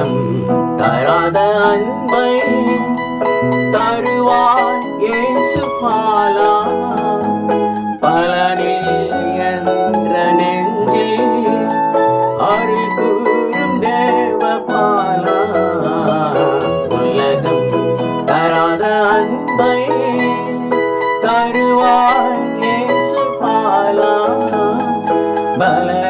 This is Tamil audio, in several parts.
தரம் தராத அன்பை தருவாய் ஏசு பாலா. பலனில் என்ற நெஞ்சில் அருள் கூறும் தேவ பாலா. உலகம் தராத அன்பை தருவாய் ஏசு பாலா. பலனில்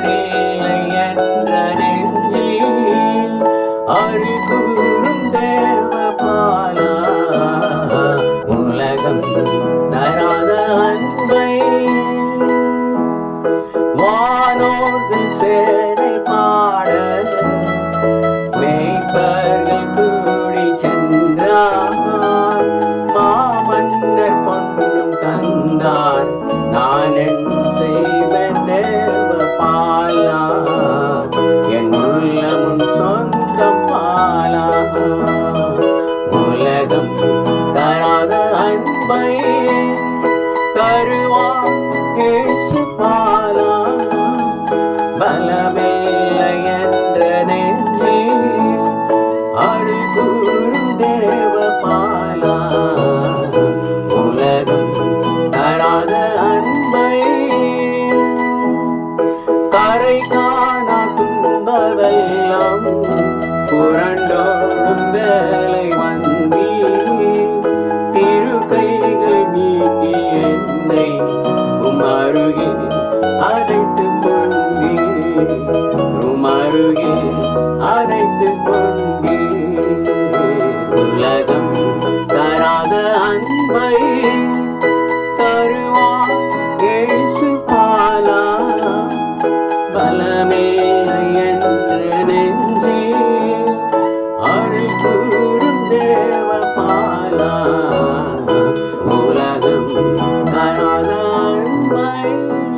உன்னை காணா துன்பவெல்லாம் புரண்டோடும் வேலை வந்தி திருக்கைகள் நீக்கி என்னை உமருகி Música